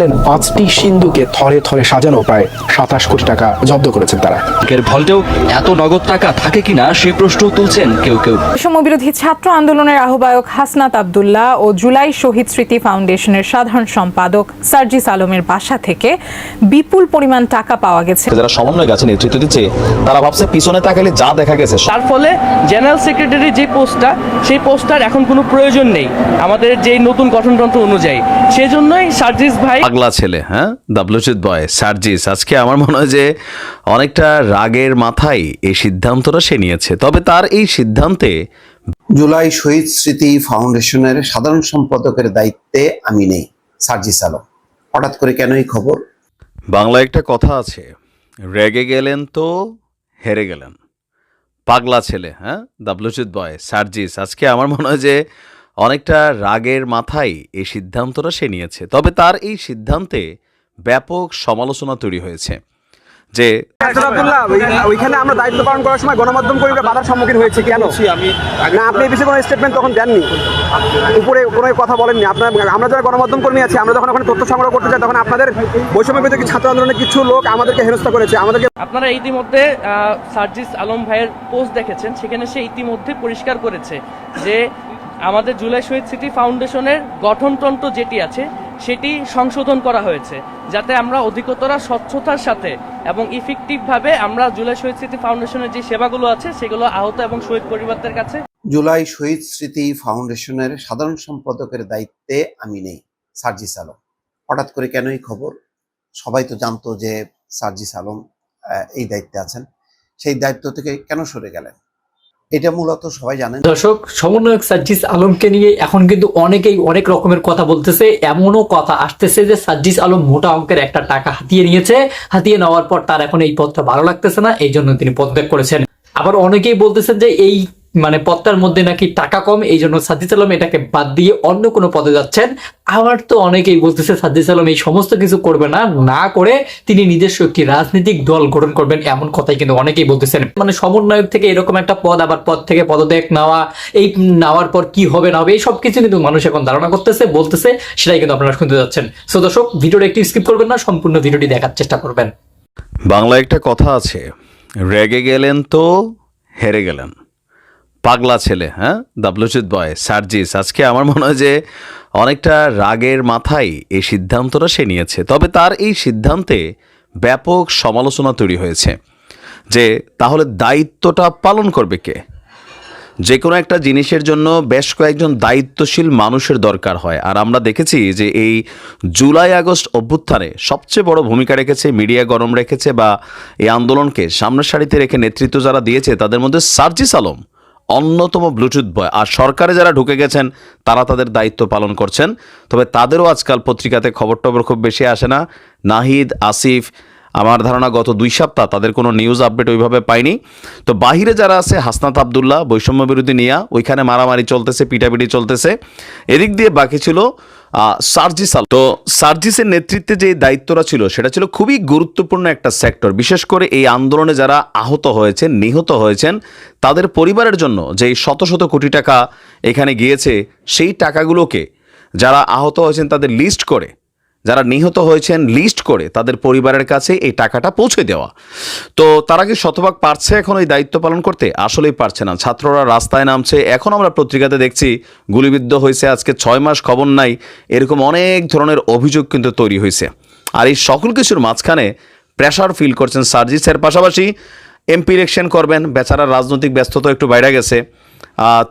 বলেন পাঁচটি সিন্ধুকে থরে থরে সাজানো প্রায় সাতাশ কোটি টাকা জব্দ করেছেন তারা। ব্যাংকের ভল্টেও এত নগদ টাকা থাকে কিনা সেই প্রশ্ন তুলছেন কেউ কেউ। সমবিরোধী ছাত্র আন্দোলনের আহ্বায়ক হাসনাত আবদুল্লাহ ও জুলাই শহীদ স্মৃতি ফাউন্ডেশনের সাধারণ সম্পাদক সার্জিস আলমের বাসা থেকে বিপুল পরিমাণ টাকা পাওয়া গেছে। যারা সমন্বয় গাছে নেতৃত্ব দিচ্ছে তারা ভাবছে পিছনে তাকালে যা দেখা গেছে তার ফলে জেনারেল সেক্রেটারি যে পোস্টটা সেই পোস্টটার এখন কোনো প্রয়োজন নেই আমাদের যে নতুন গঠনতন্ত্র অনুযায়ী। সেজন্যই সার্জিস ভাই পাগলা ছেলে হ্যাঁ? দাবলুচিত বয় সার্জিস আজকে আমার মনে হয় যে অনেকটা রাগের মাথায় এই সিদ্ধান্তটা সে নিয়েছে। তবে তার এই সিদ্ধান্তে জুলাই শহীদ স্মৃতি ফাউন্ডেশনের সাধারণ সম্পাদকের দায়িত্বে আমি নেই সার্জিস আলম। হঠাৎ করে কেন এই খবর? বাংলায় একটা কথা আছে রেগে গেলেন তো হেরে গেলেন। পাগলা ছেলে হ্যাঁ? দাবলুচিত বয় সার্জিস আজকে আমার মনে হয় যে অনেকটা রাগের মাথায় এই সিদ্ধান্তটা সে নিয়েছে। তবে তার এই সিদ্ধান্তে ব্যাপক সমালোচনা তৈরি হয়েছে যে ওইখানে আমরা দায়িত্ব পালন করার সময় গণমাধ্যম কর্মীরা বাধার সম্মুখীন হয়েছে কেন? আমি না আপনি এই বিষয়ে কোনো স্টেটমেন্ট তখন দেননি। উপরে কোনো কথা বলেননি। আপনার আমরা যারা গণমাধ্যম কর্মী আছি আমরা যখন ওখানে তথ্য সংগ্রহ করতে চাই তখন আপনাদের বৈষম্য বিরোধী ছাত্র আন্দোলনের কিছু লোক আমাদেরকে হেনস্থা করেছে? আমাদেরকে আপনারা ইতিমধ্যে আহ, সার্জিস আলম ভাইয়ের পোস্ট দেখেছেন। সেখানে সে ইতিমধ্যে পরিষ্কার করেছে যে আমাদের জুলাই শহীদ সিটি ফাউন্ডেশনের গঠনতন্ত্র যেটি আছে, সেটি সংশোধন করা হয়েছে, যাতে আমরা অধিকতরা স্বচ্ছতার সাথে এবং ইফেক্টিভভাবে আমরা জুলাই শহীদ স্মৃতি ফাউন্ডেশনের যে সেবাগুলো আছে, সেগুলো আহত এবং শহীদ পরিবারদের কাছে জুলাই শহীদ স্মৃতি ফাউন্ডেশনের সাধারণ সম্পাদকের দায়িত্বে আমি নেই, সার্জিস আলম। হঠাৎ করে কেন এই খবর? সবাই তো জানতো যে সার্জিস আলম এই দায়িত্বে আছেন। সেই দায়িত্ব থেকে কেন সরে গেলেন? এটা মূলত সবাই জানেন। দর্শক, সমন্বয়ক সাজ্জিস আলমকে নিয়ে এখন কিন্তু অনেকেই অনেক রকমের কথা বলতেছে। এমনও কথা আসতেছে যে সাজ্জিস আলম মোটা অঙ্কের একটা টাকা হাতিয়ে নিয়েছে। হাতিয়ে নেওয়ার পর তার এখন এই পদটা ভালো লাগতেছে না এই জন্য তিনি পদত্যাগ করেছেন। আবার অনেকেই বলতেছেন যে এই মানে পদটার মধ্যে নাকি টাকা কম এই জন্য সাজ্জিস আলম এটাকে বাদ দিয়ে অন্য কোনো পদে যাচ্ছেন। আবার তো অনেকেই বলতেছে সাজ্জিস আলম এই সমস্ত কিছু করবে না না করে তিনি নিজস্ব একটি রাজনৈতিক দল গঠন করবেন এমন কথাই কিন্তু অনেকেই বলতেছেন। মানে সমন্বয়ক থেকে এরকম একটা পদ, আবার পদ থেকে পদত্যাগ নেওয়া, এই নেওয়ার পর কি হবে না হবে এই সব কিছু কিন্তু মানুষ এখন ধারণা করতেছে, বলতেছে, সেটাই কিন্তু আপনারা শুনতে যাচ্ছেন। সো দর্শক, ভিডিওটা একটু স্কিপ করবেন না, সম্পূর্ণ ভিডিওটি দেখার চেষ্টা করবেন। বাংলায় একটা কথা আছে, রেগে গেলেন তো হেরে গেলেন। পাগলা ছেলে হ্যাঁ? দাবলুচিত বয় সার্জিস আজকে আমার মনে হয় যে অনেকটা রাগের মাথায় এই সিদ্ধান্তটা সে নিয়েছে। তবে তার এই সিদ্ধান্তে ব্যাপক সমালোচনা তৈরি হয়েছে যে তাহলে দায়িত্বটা পালন করবে কে? যে কোনো একটা জিনিসের জন্য বেশ কয়েকজন দায়িত্বশীল মানুষের দরকার হয়। আর আমরা দেখেছি যে এই জুলাই আগস্ট অভ্যুত্থানে সবচেয়ে বড় ভূমিকা রেখেছে, মিডিয়া গরম রেখেছে বা এই আন্দোলনকে সামনের সারিতে রেখে নেতৃত্ব যারা দিয়েছে, তাদের মধ্যে সার্জিস আলম অন্যতম ব্লুটুথ বয়। আর সরকারে যারা ঢুকে গেছেন, তারা তাদের দায়িত্ব পালন করছেন। তবে তাদেরও আজকাল পত্রিকাতে খবর টবর খুব বেশি আসে না। নাহিদ, আসিফ, আমার ধারণা গত দুই সপ্তাহ তাদের কোনো নিউজ আপডেট ওইভাবে পাইনি। তো বাহিরে যারা আছে, হাসনাত আবদুল্লাহ, বৈষম্য বিরোধী নিয়া, ওইখানে মারামারি চলতেছে, পিটাপিটি চলতেছে। এদিক দিয়ে বাকি ছিল সার্জিস আল তো সার্জিসের নেতৃত্বে যে দায়িত্বটা ছিল, সেটা ছিল খুবই গুরুত্বপূর্ণ একটা সেক্টর। বিশেষ করে এই আন্দোলনে যারা আহত হয়েছেন, নিহত হয়েছেন, তাদের পরিবারের জন্য যে শত শত কোটি টাকা এখানে গিয়েছে, সেই টাকাগুলোকে যারা আহত হয়েছেন তাদের লিস্ট করে যারা নিহত হয়েছেন লিস্ট করে তাদের পরিবারের কাছে এই টাকাটা পৌঁছে দেওয়া। তো তারা কি শতভাগ পারছে এখন এই দায়িত্ব পালন করতে? আসলেই পারছে না। ছাত্ররা রাস্তায় নামছে। এখন আমরা পত্রিকাতে দেখছি গুলিবিদ্ধ হয়েছে আজকে ছয় মাস খবর নাই। এরকম অনেক ধরনের অভিযোগ কিন্তু তৈরি হয়েছে। আর এই সকল কিছুর মাঝখানে প্রেশার ফিল করছেন সার্জিসের পাশাপাশি। এমপি ইলেকশন করবেন। বেচারা রাজনৈতিক ব্যস্ততা একটু বাইরে গেছে।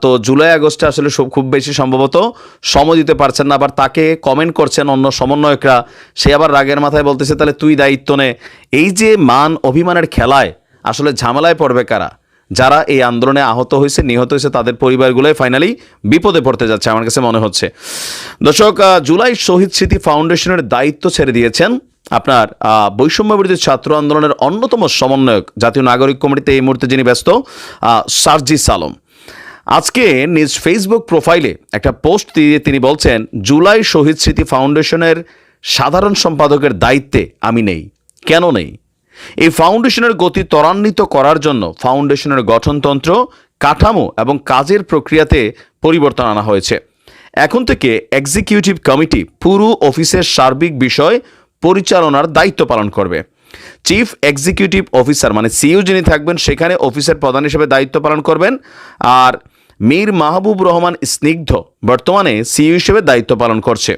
তো জুলাই আগস্টে আসলে খুব বেশি সম্ভবত সময় দিতে পারছেন না আবার তাকে কমেন্ট করছেন অন্য সমন্বয়করা। সে আবার রাগের মাথায় বলতেছে তাহলে তুই দায়িত্ব নে। এই যে মান অভিমানের খেলায় আসলে ঝামেলায় পড়বে কারা? যারা এই আন্দোলনে আহত হয়েছে নিহত হয়েছে তাদের পরিবারগুলোই ফাইনালি বিপদে পড়তে যাচ্ছে আমার কাছে মনে হচ্ছে। দর্শক জুলাই শহীদ স্মৃতি ফাউন্ডেশনের দায়িত্ব ছেড়ে দিয়েছেন আপনার বৈষম্য বিরোধী ছাত্র আন্দোলনের অন্যতম সমন্বয়ক জাতীয় নাগরিক কমিটিতে এই মুহূর্তে যিনি ব্যস্ত আহ, সার্জিস আলম আজকে নিজ ফেসবুক প্রোফাইলে একটা পোস্ট দিয়ে তিনি বলছেন, জুলাই শহীদ স্মৃতি ফাউন্ডেশনের সাধারণ সম্পাদকের দায়িত্বে আমি নেই। কেন নেই? এই ফাউন্ডেশনের গতি ত্বরান্বিত করার জন্য ফাউন্ডেশনের গঠনতন্ত্র, কাঠামো এবং কাজের প্রক্রিয়াতে পরিবর্তন আনা হয়েছে। এখন থেকে এক্সিকিউটিভ কমিটি পুরো অফিসের সার্বিক বিষয় পরিচালনার দায়িত্ব পালন করবে। চিফ এক্সিকিউটিভ অফিসার মানে সিইও যিনি থাকবেন, সেখানে অফিসের প্রধান হিসেবে দায়িত্ব পালন করবেন। আর মীর মাহবুব রহমান স্নিগ্ধ বর্তমানে সিইও হিসেবে দায়িত্ব পালন করছে।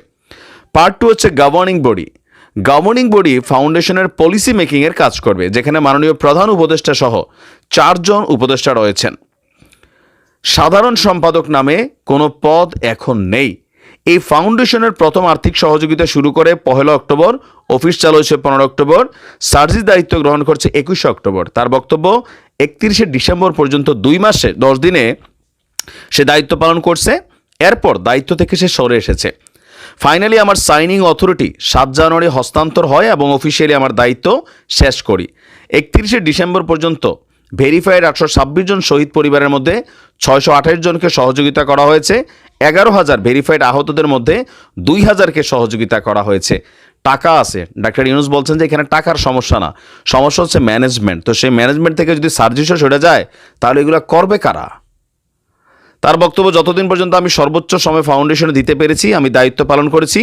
পার্ট টু হচ্ছে গভর্নিং বডি গভর্নিং বডি ফাউন্ডেশনের পলিসি মেকিংয়ের কাজ করবে, যেখানে মাননীয় প্রধান উপদেষ্টা সহ চারজন উপদেষ্টা রয়েছেন। সাধারণ সম্পাদক নামে কোনো পদ এখন নেই। এই ফাউন্ডেশনের প্রথম আর্থিক সহযোগিতা শুরু করে পহেলা অক্টোবর, অফিস চালু হয়েছে পনেরো অক্টোবর, সার্জিস দায়িত্ব গ্রহণ করছে একুশে অক্টোবর। তার বক্তব্য, একত্রিশে ডিসেম্বর পর্যন্ত দুই মাসে, দশ দিনে সে দায়িত্ব পালন করছে, এরপর দায়িত্ব থেকে সে সরে এসেছে। ফাইনালি আমার সাইনিং অথরিটি সাত জানুয়ারি হস্তান্তর হয় এবং অফিসিয়ালি আমার দায়িত্ব শেষ করি। একত্রিশে ডিসেম্বর পর্যন্ত ভেরিফাইড আটশো ছাব্বিশ জন শহীদ পরিবারের মধ্যে ছয়শো আঠাশ জনকে সহযোগিতা করা হয়েছে, এগারো হাজার ভেরিফাইড আহতদের মধ্যে দুই হাজারকে সহযোগিতা করা হয়েছে। টাকা আছে। ডাক্তার ইউনুস বলছেন যে এখানে টাকার সমস্যা না। সমস্যা হচ্ছে ম্যানেজমেন্ট তো সেই ম্যানেজমেন্ট থেকে যদি সার্জিসও সরে যায়, তাহলে এগুলো করবে কারা? তার বক্তব্য যতদিন পর্যন্ত আমি সর্বোচ্চ সময় ফাউন্ডেশনে দিতে পেরেছি, আমি দায়িত্ব পালন করেছি।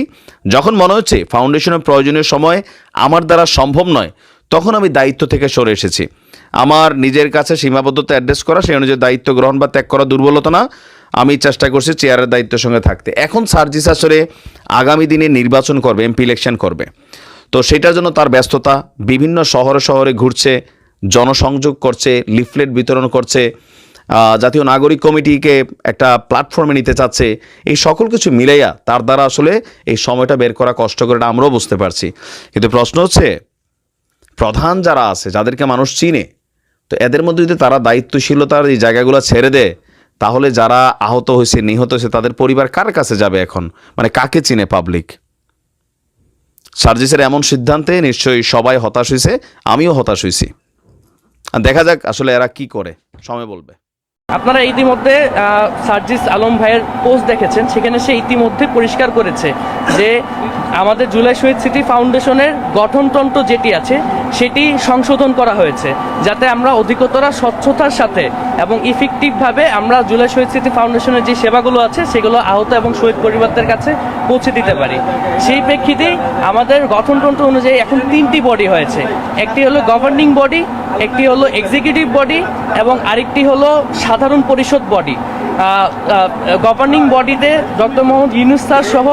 যখন মনে হচ্ছে ফাউন্ডেশনের প্রয়োজনীয় সময় আমার দ্বারা সম্ভব নয়, তখন আমি দায়িত্ব থেকে সরে এসেছি। আমার নিজের কাছে সীমাবদ্ধতা অ্যাড্রেস করা, সেই অনুযায়ী দায়িত্ব গ্রহণ বা ত্যাগ করা দুর্বলতা না। আমি চেষ্টা করছি চেয়ারের দায়িত্বের সঙ্গে থাকতে। এখন সার্জিস আসলে আগামী দিনে নির্বাচন করবে, এমপি ইলেকশন করবে। তো সেটার জন্য তার ব্যস্ততা, বিভিন্ন শহরে শহরে ঘুরছে, জনসংযোগ করছে, লিফলেট বিতরণ করছে জাতীয় নাগরিক কমিটিকে একটা প্ল্যাটফর্মে নিতে চাচ্ছে। এই সকল কিছু মিলাইয়া তার দ্বারা আসলে এই সময়টা বের করা কষ্ট করে আমরাও বুঝতে পারছি। কিন্তু প্রশ্ন হচ্ছে, প্রধান যারা আছে, যাদেরকে মানুষ চিনে তো এদের মধ্যে যদি তারা দায়িত্বশীলতার এই জায়গাগুলো ছেড়ে দেয়, তাহলে যারা আহত হয়েছে, নিহত হয়েছে, তাদের পরিবার কার কাছে যাবে এখন? মানে কাকে চিনে পাবলিক সার্জিসের এমন সিদ্ধান্তে নিশ্চয়ই সবাই হতাশ হয়েছে, আমিও হতাশ হয়েছি। দেখা যাক আসলে এরা কি করে, সময় বলবে। আপনারা ইতিমধ্যে সার্জিস আলম ভাইয়ের পোস্ট দেখেছেন, সেখানে সে ইতিমধ্যে পরিষ্কার করেছে যে আমাদের জুলাই শহীদ স্মৃতি ফাউন্ডেশনের গঠনতন্ত্র যেটি আছে, সেটি সংশোধন করা হয়েছে, যাতে আমরা অধিকতরা স্বচ্ছতার সাথে এবং ইফেক্টিভভাবে আমরা জুলাই শহীদ স্মৃতি ফাউন্ডেশনের যে সেবাগুলো আছে, সেগুলো আহত এবং শহীদ পরিবারদের কাছে পৌঁছে দিতে পারি। সেই প্রেক্ষিতেই আমাদের গঠনতন্ত্র অনুযায়ী এখন তিনটি বডি হয়েছে। একটি হলো গভর্নিং বডি একটি হলো এক্সিকিউটিভ বডি এবং আরেকটি হলো সাধারণ পরিষদ বডি গভর্নিং বডিতে ডক্টর মোহাম্মদ ইউনুস স্যার সহ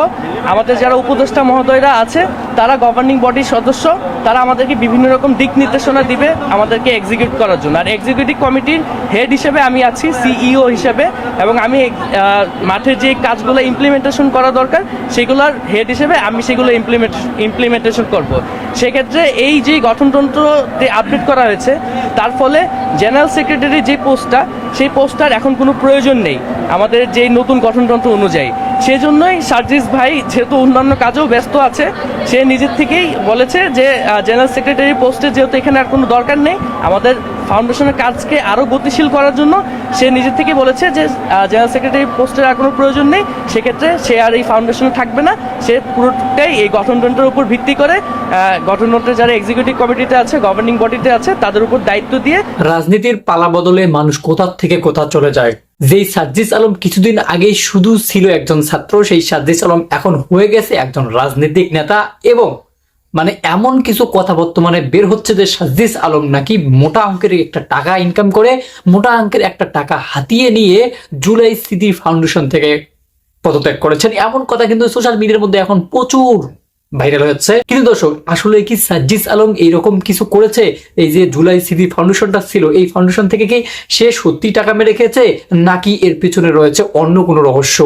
আমাদের যারা উপদেষ্টা মহোদয়রা আছে, তারা গভর্নিং বডির সদস্য, তারা আমাদেরকে বিভিন্ন রকম দিক নির্দেশনা দিবে আমাদেরকে এক্সিকিউট করার জন্য। আর এক্সিকিউটিভ কমিটির হেড হিসেবে আমি আছি সিইও হিসেবে, এবং আমি মাঠে যে কাজগুলো ইমপ্লিমেন্টেশন করা দরকার, সেগুলোর হেড হিসেবে আমি সেগুলো ইমপ্লিমেন্ট ইমপ্লিমেন্টেশন করব। সেক্ষেত্রে এই যে গঠনতন্ত্রতে আপডেট করা হয়েছে, তার ফলে জেনারেল সেক্রেটারি যে পোস্টটা সেই পোস্টটার এখন কোনো প্রয়োজন নেই। আমাদের যে নতুন গঠনতন্ত্র অনুযায়ী। সেজন্যই সার্জিস ভাই যেহেতু অন্যান্য কাজেও ব্যস্ত আছে, সে নিজের থেকেই বলেছে যে জেনারেল সেক্রেটারি পোস্টে যেহেতু এখানে আর কোনো দরকার নেই, আমাদের ফাউন্ডেশনের কাজকে আরও গতিশীল করার জন্য সে নিজের থেকে বলেছে যে জেনারেল সেক্রেটারি পোস্টের আর কোনো প্রয়োজন নেই, সেক্ষেত্রে সে আর এই ফাউন্ডেশনে থাকবে না, সে পুরোটাই এই গঠনতন্ত্রের উপর ভিত্তি করে গঠনতন্ত্রের যারা এক্সিকিউটিভ কমিটিতে আছে গভর্নিং বডিতে আছে, তাদের উপর দায়িত্ব দিয়ে রাজনীতির পালা বদলে মানুষ কোথা থেকে কোথা চলে যায়? যেই সাজ্জিস আলম কিছুদিন আগেই শুধু ছিল একজন ছাত্র, সেই সাজ্জিস আলম এখন হয়ে গেছে একজন রাজনৈতিক নেতা এবং মানে এমন কিছু কথা বর্তমানে বের হচ্ছে যে সাজ্জিস আলম নাকি মোটা অঙ্কের একটা টাকা ইনকাম করে, মোটা অঙ্কের একটা টাকা হাতিয়ে নিয়ে জুলাই স্মৃতি ফাউন্ডেশন থেকে পদত্যাগ করেছেন। এমন কথা কিন্তু সোশ্যাল মিডিয়ার মধ্যে এখন প্রচুর। ভাইরাল হচ্ছে কিন্তু দর্শক, আসলে কি সাজ্জিস আলম এইরকম কিছু করেছে? এই যে জুলাই সিভি ফাউন্ডেশনটা ছিল, এই ফাউন্ডেশন থেকে কি সে সত্যি টাকা মেরে খেয়েছে? নাকি এর পিছনে রয়েছে অন্য কোনো রহস্য?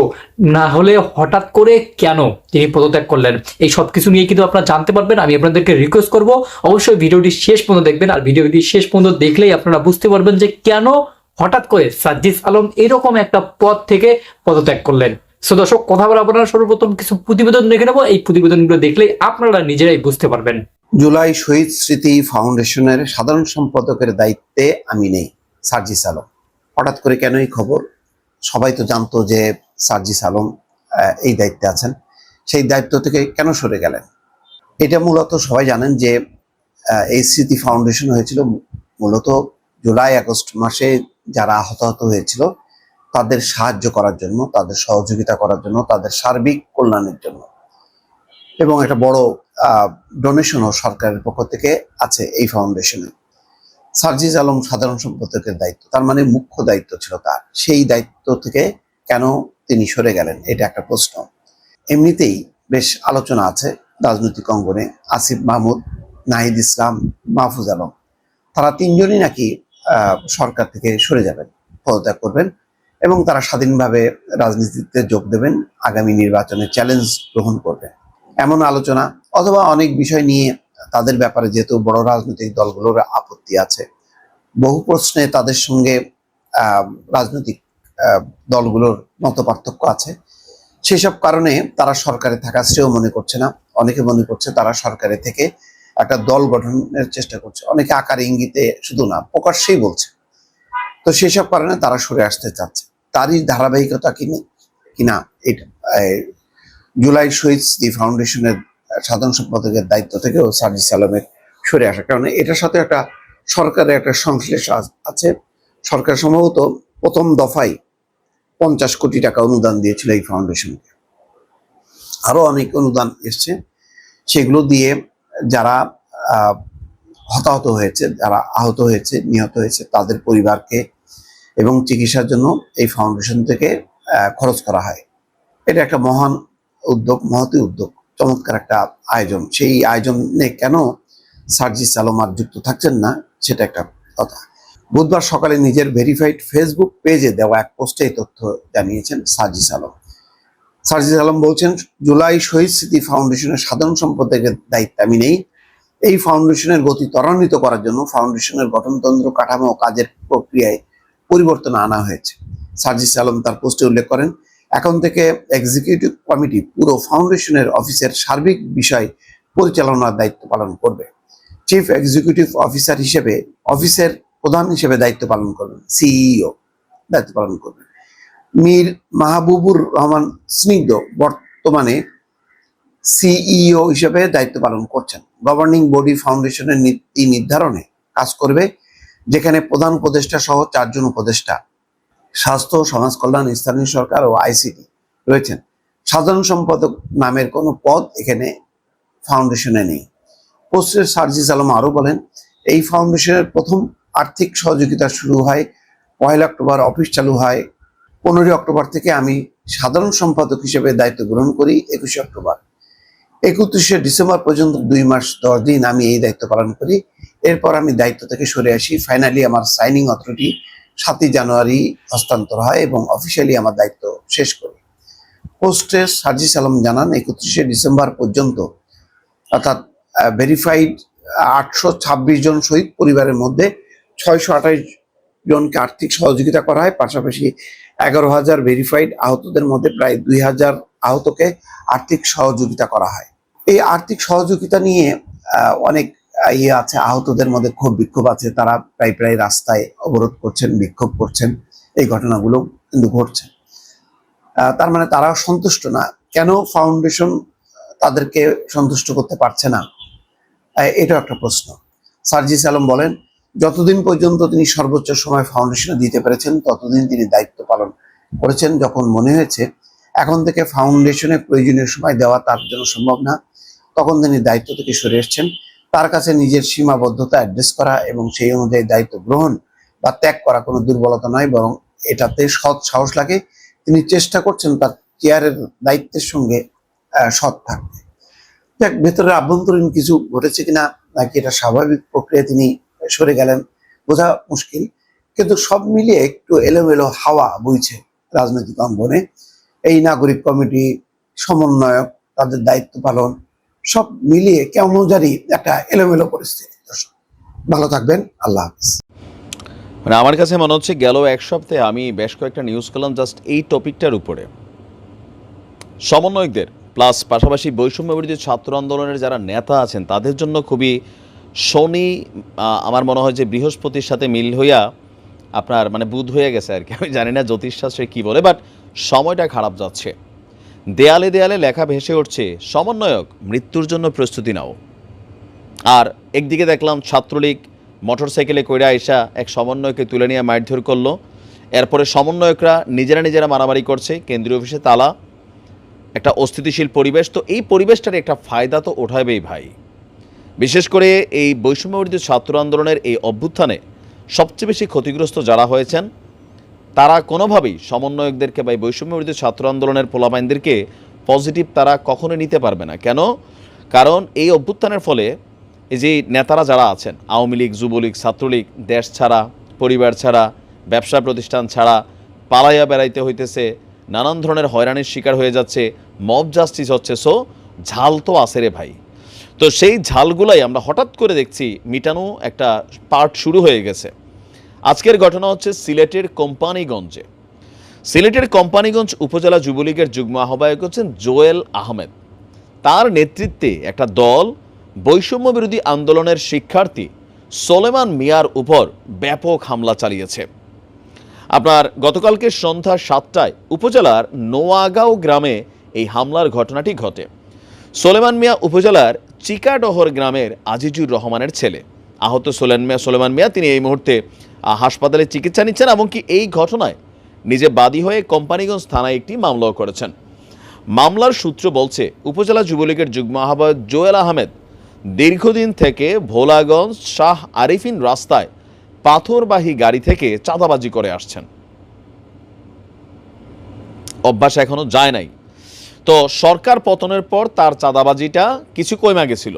না হলে হঠাৎ করে কেন তিনি পদত্যাগ করলেন? এই সব কিছু নিয়ে কিন্তু আপনারা জানতে পারবেন। আমি আপনাদেরকে রিকোয়েস্ট করব, অবশ্যই ভিডিওটি শেষ পর্যন্ত দেখবেন। আর ভিডিওটি শেষ পর্যন্ত দেখলেই আপনারা বুঝতে পারবেন যে কেন হঠাৎ করে সাজ্জিস আলম এরকম একটা পদ থেকে পদত্যাগ করলেন। সো দর্শক, কথা বলা আপনারা সর্বপ্রথম কিছু প্রতিবেদন দেখে নেব। এই প্রতিবেদনগুলো দেখলেই আপনারা নিজেরাই বুঝতে পারবেন। জুলাই শহীদ স্মৃতি ফাউন্ডেশনের সাধারণ সম্পাদকের দায়িত্বে আমি নেই, সার্জিস আলম। হঠাৎ করে কেন এই খবর? সবাই তো জানতো যে সার্জিস আলম এই দায়িত্বে আছেন। সেই দায়িত্ব থেকে কেন সরে গেলেন? এটা মূলত সবাই জানেন যে এই স্মৃতি ফাউন্ডেশন হয়েছিল মূলত জুলাই আগস্ট মাসে যারা হতাহত হয়েছিল তাদের সাহায্য করার জন্য, তাদের সহযোগিতা করার জন্য, তাদের সার্বিক কল্যাণের জন্য। এবং একটা বড় ডোনেশনও সরকারের পক্ষ থেকে আছে এই ফাউন্ডেশনে সার্জিজ আলম সাধারণ সম্পাদকের দায়িত্ব, তার মানে মুখ্য দায়িত্ব ছিল তার। সেই দায়িত্ব থেকে কেন তিনি সরে গেলেন, এটা একটা প্রশ্ন। এমনিতেই বেশ আলোচনা আছে রাজনৈতিক অঙ্গনে, আসিফ মাহমুদ, নাহিদ ইসলাম, মাহফুজ আলম। তারা তিনজনই নাকি সরকার থেকে সরে যাবেন, পদত্যাগ করবেন। এবং তারা স্বাধীনভাবে রাজনীতিতে যোগ দেবেন, আগামী নির্বাচনে চ্যালেঞ্জ গ্রহণ করবেন এমন আলোচনা অথবা অনেক বিষয় নিয়ে তাদের ব্যাপারে যেহেতু বড় রাজনৈতিক দলগুলোর আপত্তি আছে, বহু প্রশ্নে তাদের সঙ্গে রাজনৈতিক দলগুলোর মত পার্থক্য আছে। সেসব কারণে তারা সরকারে থাকা শ্রেয় মনে করছে না। অনেকে মনে করছে তারা সরকারে থেকে একটা দল গঠনের চেষ্টা করছে। অনেকে আকার ইঙ্গিতে শুধু না, প্রকাশ্যেই বলছে। তো সেসব কারণে তারা সরে আসতে চাচ্ছে। তারই ধারাবাহিকতা কিনে, কিনা এটা জুলাই শহীদ স্মৃতি ফাউন্ডেশনের সাধারণ সম্পাদকের দায়িত্ব থেকেও সার্জিস আলমের সরে আসা। কারণ এটার সাথে একটা সরকারের একটা সংশ্লেষ আছে। সরকার সম্ভবত প্রথম দফায় পঞ্চাশ কোটি টাকা অনুদান দিয়েছিল এই ফাউন্ডেশনকে। আরও অনেক অনুদান এসছে। সেগুলো দিয়ে যারা হতাহত হয়েছে, যারা আহত হয়েছে, নিহত হয়েছে, তাদের পরিবারকে এবং চিকিৎসার জন্য এই ফাউন্ডেশন থেকে খরচ করা হয়। এটা একটা মহান উদ্যোগ, মহতি উদ্যোগ। চমৎকার একটা আয়োজন। সেই আয়োজনে কেন সার্জিস আলম আর যুক্ত থাকছেন না, সেটা একটা কথা। বুধবার সকালে নিজের ভেরিফাইড ফেসবুক পেজে দেওয়া এক পোস্টে এই তথ্য জানিয়েছেন সার্জিস আলম। সার্জিস আলম বলছেন, জুলাই শহীদ স্মৃতি ফাউন্ডেশনের সাধারণ সম্পাদকের দায়িত্ব আমি নেই। এই ফাউন্ডেশনের গতি ত্বরান্বিত করার জন্য ফাউন্ডেশনের গঠনতন্ত্র, কাঠামো কাজের প্রক্রিয়ায় পরিবর্তন আনা হয়েছে। সার্জিস আলম তার পোস্টে উল্লেখ করেন, এখন থেকে এক্সিকিউটিভ কমিটি পুরো ফাউন্ডেশনের অফিসের সার্বিক বিষয় পরিচালনার দায়িত্ব পালন করবে। চিফ এক্সিকিউটিভ অফিসার হিসেবে অফিসের প্রধান হিসেবে দায়িত্ব পালন করবেন সিইও দায়িত্ব পালন করবেন। মীর মাহবুবুর রহমান স্নিগ্ধ বর্তমানে সিইও হিসেবে দায়িত্ব পালন করছেন। গভর্নিং বডি ফাউন্ডেশনের নীতি নির্ধারণে কাজ করবে যেখানে প্রধান উপদেষ্টা সহ চারজন উপদেষ্টা, স্বাস্থ্য, সমাজ কল্যাণ, স্থানীয় সরকার ও আইসিটি রয়েছেন। সাধারণ সম্পাদক নামের কোনো পদ এখানে ফাউন্ডেশনে নেই। পোস্টের সার্জিস আলম আরও বলেন, এই ফাউন্ডেশনের প্রথম আর্থিক সহযোগিতা শুরু হয় পয়লা অক্টোবর, অফিস চালু হয় পনেরোই অক্টোবর থেকে। আমি সাধারণ সম্পাদক হিসেবে দায়িত্ব গ্রহণ করি একুশে অক্টোবর। একত্রিশে ডিসেম্বর পর্যন্ত দুই মাস দশ দিন আমি এই দায়িত্ব পালন করি। এরপর আমি দায়িত্ব থেকে সরে আসি। ফাইনালি আমার সাইনিং অথরিটি সাতই জানুয়ারি হস্তান্তর হয় এবং অফিসিয়ালি আমার দায়িত্ব শেষ করি। পোস্টে সার্জিস আলম জানান, একত্রিশে ডিসেম্বর পর্যন্ত অর্থাৎ ভেরিফাইড আটশো ছাব্বিশ জন শহীদ পরিবারের মধ্যে ছয়শো আঠাশ জনকে আর্থিক সহযোগিতা করা হয়। পাশাপাশি এগারো হাজার ভেরিফাইড আহতদের মধ্যে প্রায় দুই হাজার আহতকে আর্থিক সহযোগিতা করা হয়। এই আর্থিক সহযোগিতা নিয়ে অনেক ইয়ে আছে, আহতদের মধ্যে ক্ষোভ বিক্ষোভ আছে, তারা প্রায় প্রায় রাস্তায় অবরোধ করছেন, বিক্ষোভ করছেন, এই ঘটনাগুলো কিন্তু ঘটছে। তার মানে তারা সন্তুষ্ট না। কেন ফাউন্ডেশন তাদেরকে সন্তুষ্ট করতে পারছে না? এটাও একটা প্রশ্ন। সার্জিস আলম বলেন, যতদিন পর্যন্ত তিনি সর্বোচ্চ সময় ফাউন্ডেশনে দিতে পেরেছেন, ততদিন তিনি দায়িত্ব পালন করেছেন যখন মনে হয়েছে, এখন থেকে ফাউন্ডেশনে প্রয়োজনীয় সময় দেওয়া তার জন্য সম্ভব না। তখন তিনি দায়িত্ব থেকে সরে এসেছেন। তার কাছে নিজের সীমাবদ্ধতা অ্যাড্রেস করা এবং সেই অনুযায়ী দায়িত্ব গ্রহণ বা ত্যাগ করা কোনো দুর্বলতা নয়, বরং এটাতে সৎ সাহস লাগে। তিনি চেষ্টা করছেন তার চেয়ারের দায়িত্বের সঙ্গে সৎ থাকতে। দেখ, ভেতরের আভ্যন্তরীণ কিছু ঘটেছে কিনা নাকি এটা স্বাভাবিক প্রক্রিয়া তিনি সরে গেলেন, বোঝা মুশকিল। কিন্তু সব মিলিয়ে একটু এলোমেলো হাওয়া বইছে রাজনৈতিক অঙ্গনে। এই নাগরিক কমিটি, সমন্বয়ক, তাদের দায়িত্ব পালন সব মিলিয়ে কেমন জানি একটা এলোমেলো পরিস্থিতি। ভালো থাকবেন, আল্লাহ হাফিজ। মানে আমার কাছে মনে হচ্ছে গেল এক সপ্তাহে আমি বেশ কয়েকটা নিউজ করলাম জাস্ট এই টপিকটার উপরে। সমন্বয়কদের প্লাস পাশাপাশি বৈষম্য বিরোধী ছাত্র আন্দোলনের যারা নেতা আছেন, তাদের জন্য খুবই শনি আমার মনে হয় যে বৃহস্পতির সাথে মিল হইয়া আপনার মানে বুধ হয়ে গেছে আর কি। আমি জানি না জ্যোতিষশাস্ত্রে কী বলে বাট সময়টা খারাপ যাচ্ছে। দেয়ালে দেয়ালে লেখা ভেসে উঠছে, সমন্বয়ক, মৃত্যুর জন্য প্রস্তুতি নাও। আর একদিকে দেখলাম ছাত্রলীগ মোটরসাইকেলে কইরা আইসা এক সমন্বয়কে তুলে নিয়ে মারধর করল। এরপরে সমন্বয়করা নিজেরা নিজেরা মারামারি করছে, কেন্দ্রীয় অফিসে তালা, একটা অস্থিতিশীল পরিবেশ। তো এই পরিবেশটার একটা ফায়দা তো ওঠাবেই ভাই। বিশেষ করে এই বৈষম্যবর্তী ছাত্র আন্দোলনের এই অভ্যুত্থানে সবচেয়ে বেশি ক্ষতিগ্রস্ত যারা হয়েছেন তারা কোনোভাবেই সমন্বয়কদেরকে বা এই বৈষম্যবর্তী ছাত্র আন্দোলনের পোলাপাইনদেরকে পজিটিভ তারা কখনো নিতে পারবে না। কেন? কারণ এই অভ্যুত্থানের ফলে এই যে নেতারা যারা আছেন, আওয়ামী লীগ, যুবলীগ, ছাত্রলীগ, দেশ ছাড়া, পরিবার ছাড়া, ব্যবসা প্রতিষ্ঠান ছাড়া, পালাইয়া বেড়াইতে হইতেছে, নানান ধরনের হয়রানির শিকার হয়ে যাচ্ছে মব জাস্টিস হচ্ছে। সো ঝাল তো আসে রে ভাই। তো সেই ঝালগুলাই আমরা হঠাৎ করে দেখছি মিটানো একটা পার্ট শুরু হয়ে গেছে। আজকের ঘটনা হচ্ছে সিলেটের কোম্পানিগঞ্জে। সিলেটের কোম্পানিগঞ্জ উপজেলা যুবলীগের যুগ্ম আহ্বায়ক হচ্ছেন জোয়েল আহমেদ। তার নেতৃত্বে একটা দল বৈষম্য বিরোধী আন্দোলনের শিক্ষার্থী সোলেমান মিয়ার উপর ব্যাপক হামলা চালিয়েছে। আপনার গতকালকে সন্ধ্যা সাতটায় উপজেলার নোয়াগাঁও গ্রামে এই হামলার ঘটনাটি ঘটে। সোলেমান মিয়া উপজেলার চিকাডহর গ্রামের আজিজুর রহমানের ছেলে। আহত সোলেন মিয়া সোলেমান মিয়া। তিনি এই মুহূর্তে হাসপাতালে চিকিৎসা নিচ্ছেন এমনকি এই ঘটনায় নিজে বাদী হয়ে কোম্পানিগঞ্জ থানায় একটি মামলাও করেছেন। মামলার সূত্র বলছে, উপজেলা যুবলীগের যুগ্ম আহ্বায়ক জোয়েল আহমেদ দীর্ঘদিন থেকে ভোলাগঞ্জ শাহ আরিফিন রাস্তায় পাথরবাহী গাড়ি থেকে চাঁদাবাজি করে আসছেন। অভ্যাস এখনও যায় নাই। তো সরকার পতনের পর তার চাঁদাবাজিটা কিছু কমে গেছিল।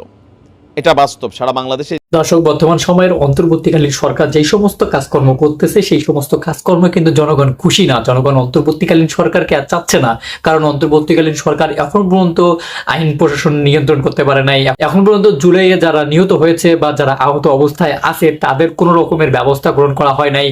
এটা বাস্তব, সারা বাংলাদেশে দর্শক, বর্তমান সময়ের অন্তর্বর্তীকালীন সরকার যেই সমস্ত কাজকর্ম করতেছে, সেই সমস্ত কাজকর্ম কিন্তু জনগণ খুশি না। জনগণ অন্তর্বর্তীকালীন সরকারকে আর চাচ্ছে না। কারণ অন্তর্বর্তীকালীন সরকার এখন পর্যন্ত আইন প্রশাসন নিয়ন্ত্রণ করতে পারে নাই। এখন পর্যন্ত জুলাইয়ে যারা নিহত হয়েছে বা যারা আহত অবস্থায় আছে, তাদের কোনো রকমের ব্যবস্থা গ্রহণ করা হয় নাই।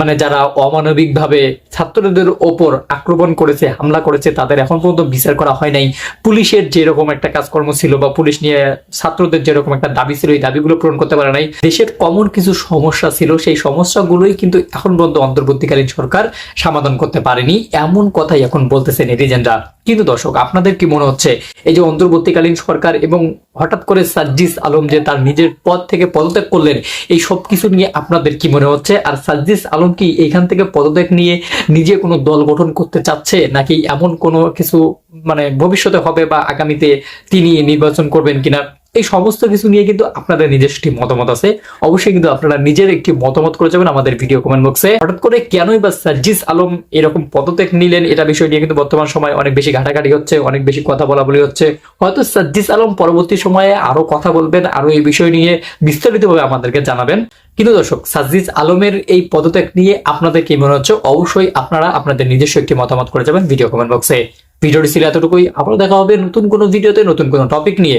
মানে যারা অমানবিকভাবে ছাত্রদের ওপর আক্রমণ করেছে, হামলা করেছে, তাদের এখন পর্যন্ত বিচার করা হয় নাই। পুলিশের যেরকম একটা কাজকর্ম ছিল বা পুলিশ নিয়ে ছাত্রদের যেরকম একটা দাবি ছিল, এই দাবিগুলো পূরণ করতে পারে নাই। দেশের কমন কিছু সমস্যা ছিল, সেই সমস্যাগুলোই কিন্তু এখন পর্যন্ত অন্তর্বর্তীকালীন সরকার সমাধান করতে পারেনি। এমন কথাই এখন বলতেছে নেটিজেনরা কিন্তু দর্শক, আপনাদের কি মনে হচ্ছে, এই যে অন্তর্বর্তীকালীন সরকার এবং হঠাৎ করে সাজ্জিস আলম যে তার নিজের পদ থেকে পদত্যাগ করলেন, এই সব কিছু নিয়ে আপনাদের কি মনে হচ্ছে? আর সাজ্জিস আলম কি এইখান থেকে পদত্যাগ নিয়ে নিজে কোনো দল গঠন করতে চাচ্ছে, নাকি এমন কোনো কিছু মানে ভবিষ্যতে হবে বা আগামীতে তিনি নির্বাচন করবেন কিনা? এই সমস্ত কিছু নিয়ে কিন্তু আপনাদের নিজস্ব একটি মতামত আছে। অবশ্যই কিন্তু আপনারা নিজের একটি মতামত করে যাবেন আমাদের ভিডিও কমেন্ট বক্সে হঠাৎ করে কেনই বা সাজ্জিস আলম এরকম পদত্যাগ নিলেন, এটা বিষয় নিয়ে কিন্তু বর্তমান সময় অনেক বেশি ঘাটাঘাটি হচ্ছে, অনেক বেশি কথা বলা বলি হচ্ছে। হয়তো সাজ্জিস আলম পরবর্তী সময়ে আরও কথা বলবেন, আরও এই বিষয় নিয়ে বিস্তারিতভাবে আমাদেরকে জানাবেন। কিন্তু দর্শক সাজ্জিস আলমের এই পদত্যাগ নিয়ে আপনাদের কি মনে হচ্ছে? অবশ্যই আপনারা আপনাদের নিজস্ব একটি মতামত করে যাবেন ভিডিও কমেন্ট বক্সে ভিডিওটি ছিল এতটুকুই, আবারও দেখা হবে নতুন কোনো ভিডিওতে নতুন কোনো টপিক নিয়ে।